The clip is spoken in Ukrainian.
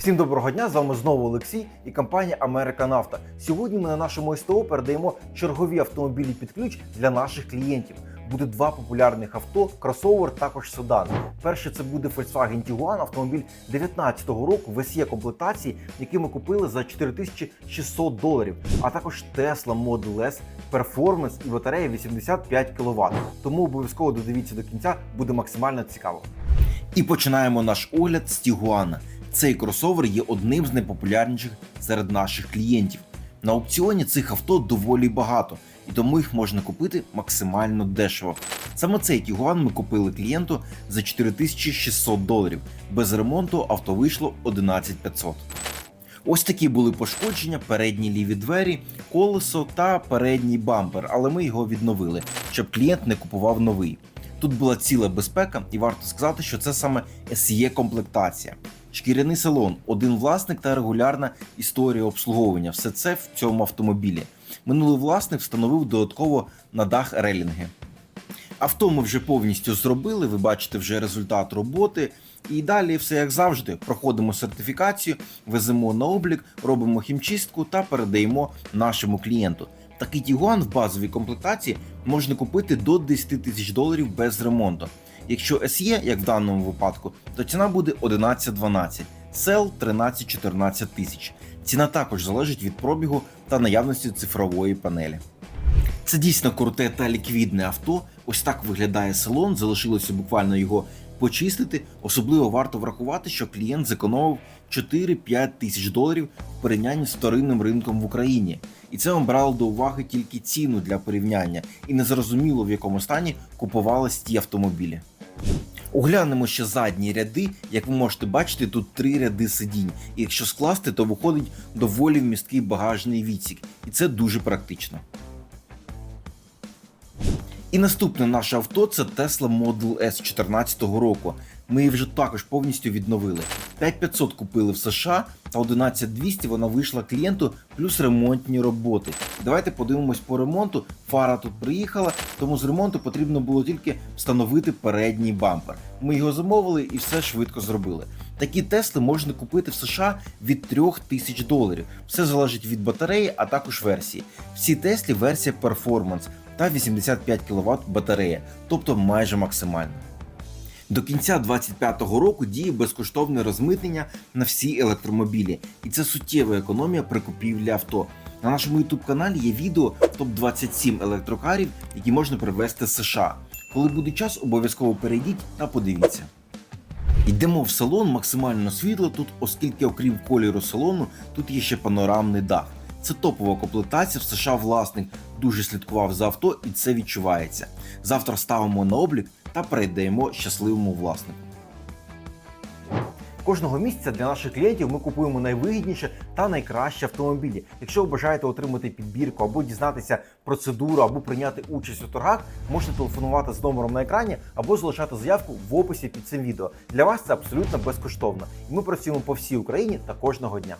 Всім доброго дня! З вами знову Олексій і компанія Америка Нафта. Сьогодні ми на нашому СТО передаємо чергові автомобілі під ключ для наших клієнтів. Буде два популярних авто, кросовер, також седан. Перше це буде Volkswagen Tiguan, автомобіль 19-го року в SE комплектації, який ми купили за 4600 доларів. А також Tesla Model S, перформанс і батарея 85 кВт. Тому обов'язково додивіться до кінця, буде максимально цікаво. І починаємо наш огляд з Тігуана. Цей кросовер є одним з найпопулярніших серед наших клієнтів. На аукціоні цих авто доволі багато, і тому їх можна купити максимально дешево. Саме цей Тігуан ми купили клієнту за 4600 доларів. Без ремонту авто вийшло 11500. Ось такі були пошкодження: передні ліві двері, колесо та передній бампер, але ми його відновили, щоб клієнт не купував новий. Тут була ціла безпека, і варто сказати, що це саме SE комплектація. Шкіряний салон, один власник та регулярна історія обслуговування. Все це в цьому автомобілі. Минулий власник встановив додатково на дах релінги. Авто ми вже повністю зробили. Ви бачите вже результат роботи. І далі все як завжди. Проходимо сертифікацію, веземо на облік, робимо хімчистку та передаємо нашому клієнту. Такий Тігуан в базовій комплектації можна купити до 10 тисяч доларів без ремонту. Якщо SE, як в даному випадку, то ціна буде 11-12, сел 13-14 тисяч. Ціна також залежить від пробігу та наявності цифрової панелі. Це дійсно круте та ліквідне авто. Ось так виглядає салон. Залишилося буквально його почистити. Особливо варто врахувати, що клієнт зекономив 4-5 тисяч доларів в порівнянні з вторинним ринком в Україні. І це ми брали до уваги тільки ціну для порівняння, і не зрозуміло в якому стані купувались ті автомобілі. Оглянемо ще задні ряди. Як ви можете бачити, тут три ряди сидінь. І якщо скласти, то виходить доволі вмісткий багажний відсік, і це дуже практично. І наступне наше авто це Tesla Model S 2014 року. Ми її вже також повністю відновили. 5500 купили в США та 11200 вона вийшла клієнту плюс ремонтні роботи. Давайте подивимось по ремонту. Фара тут приїхала, тому з ремонту потрібно було тільки встановити передній бампер. Ми його замовили і все швидко зробили. Такі Тесли можна купити в США від 3000 доларів. Все залежить від батареї, а також версії. Всі Теслі версія Performance та 85 кВт батарея, тобто майже максимальна. До кінця 2025 року діє безкоштовне розмитнення на всі електромобілі, і це суттєва економія при купівлі авто. На нашому youtube каналі є відео топ 27 електрокарів, які можна привезти з США. Коли буде час, обов'язково перейдіть та подивіться. Йдемо в салон, максимально світло тут, оскільки, окрім кольору салону, тут є ще панорамний дах. Це топова комплектація в США. Власник дуже слідкував за авто, і це відчувається. Завтра ставимо на облік та передаємо щасливому власнику. Кожного місяця для наших клієнтів ми купуємо найвигідніші та найкращі автомобілі. Якщо ви бажаєте отримати підбірку або дізнатися процедуру, або прийняти участь у торгах, можете телефонувати з номером на екрані або залишати заявку в описі під цим відео. Для вас це абсолютно безкоштовно, і ми працюємо по всій Україні та кожного дня.